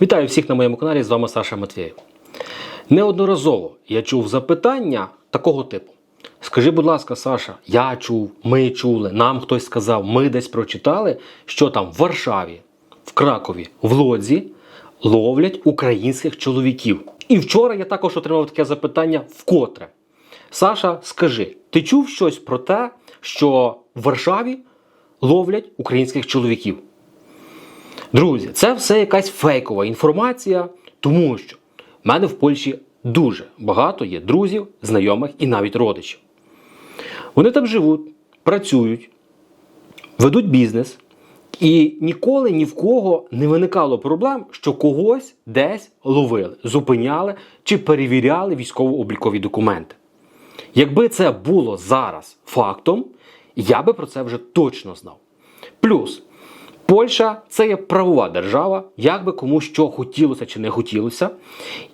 Вітаю всіх на моєму каналі. З вами Саша Матвєєв. Неодноразово я чув запитання такого типу: Скажи, будь ласка, Саша, я чув, ми чули, нам хтось сказав, ми десь прочитали, що там в Варшаві, в Кракові, в Лодзі ловлять українських чоловіків. І вчора я також отримав таке запитання вкотре. Саша, скажи, ти чув щось про те, що в Варшаві ловлять українських чоловіків? Друзі, це все якась фейкова інформація, тому що в мене в Польщі дуже багато є друзів, знайомих і навіть родичів. Вони там живуть, працюють, ведуть бізнес, і ніколи ні в кого не виникало проблем, що когось десь ловили, зупиняли чи перевіряли військово-облікові документи. Якби це було зараз фактом, я би про це вже точно знав. Плюс, Польща це є правова держава, як би кому що хотілося чи не хотілося.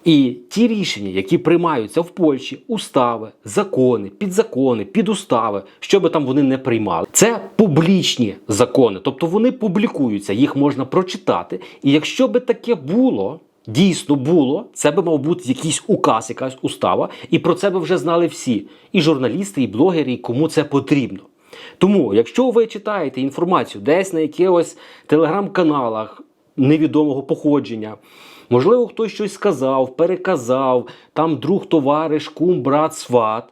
І ті рішення, які приймаються в Польщі, устави, закони, підзакони, підустави, що би там вони не приймали, це публічні закони, тобто вони публікуються, їх можна прочитати. І якщо би таке було. Дійсно було, це би мав бути якийсь указ, якась устава, і про це би вже знали всі, і журналісти, і блогери, і кому це потрібно. Тому, якщо ви читаєте інформацію десь на якихось телеграм-каналах невідомого походження, можливо, хтось щось сказав, переказав, там друг, товариш, кум, брат, сват.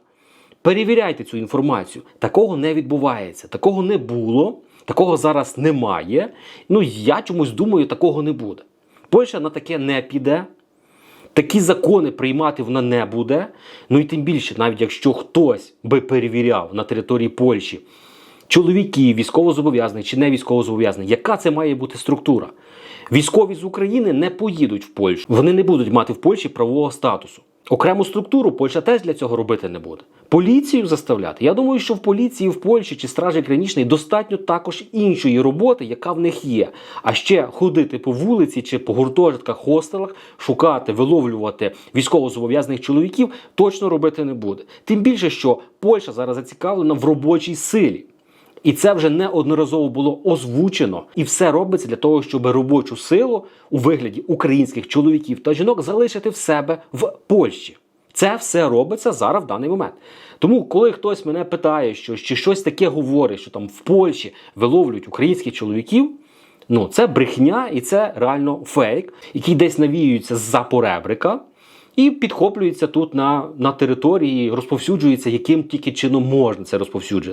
Перевіряйте цю інформацію. Такого не відбувається, такого не було, такого зараз немає. Ну я чомусь думаю, такого не буде. Польща на таке не піде. Такі закони приймати вона не буде. Ну і тим більше, навіть якщо хтось би перевіряв на території Польщі чоловіків, військовозобов'язаних чи не військовозобов'язаних, яка це має бути структура? Військові з України не поїдуть в Польщу. Вони не будуть мати в Польщі правового статусу. Окрему структуру Польща теж для цього робити не буде. Поліцію заставляти. Я думаю, що в поліції в Польщі чи стражі гранічної достатньо також іншої роботи, яка в них є. А ще ходити по вулиці чи по гуртожитках, хостелах, шукати, виловлювати військовозобов'язаних чоловіків точно робити не буде. Тим більше, що Польща зараз зацікавлена в робочій силі. І це вже неодноразово було озвучено, і все робиться для того, щоб робочу силу у вигляді українських чоловіків та жінок залишити в себе в Польщі. Це все робиться зараз в даний момент. Тому, коли хтось мене питає, що чи щось таке говорить, що там в Польщі виловлюють українських чоловіків. Ну, це брехня і це реально фейк, який десь навіюється з-за поребрика і підхоплюється тут на на території, розповсюджується, яким тільки чином можна це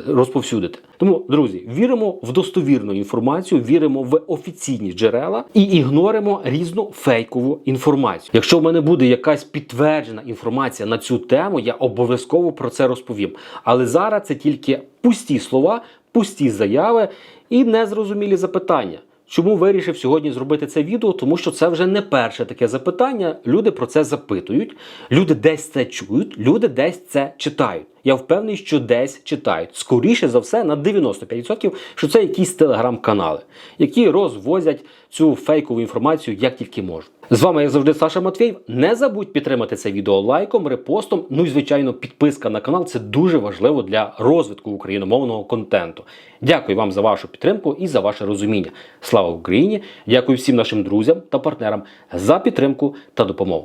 розповсюдити. Тому, друзі, віримо в достовірну інформацію, віримо в офіційні джерела і ігноримо різну фейкову інформацію. Якщо в мене буде якась підтверджена інформація на цю тему, я обов'язково про це розповім. Але зараз це тільки пусті слова, пусті заяви і незрозумілі запитання. Чому вирішив сьогодні зробити це відео? Тому що це вже не перше таке запитання. Люди про це запитують, люди десь це чують, люди десь це читають. Я впевнений, що десь читають. Скоріше за все, на 95%, що це якісь телеграм-канали, які розвозять цю фейкову інформацію як тільки можуть. З вами, як завжди, Саша Матвєєв. Не забудь підтримати це відео лайком, репостом. Ну і звичайно, підписка на канал це дуже важливо для розвитку україномовного контенту. Дякую вам за вашу підтримку і за ваше розуміння. Слава Україні! Дякую всім нашим друзям та партнерам за підтримку та допомогу.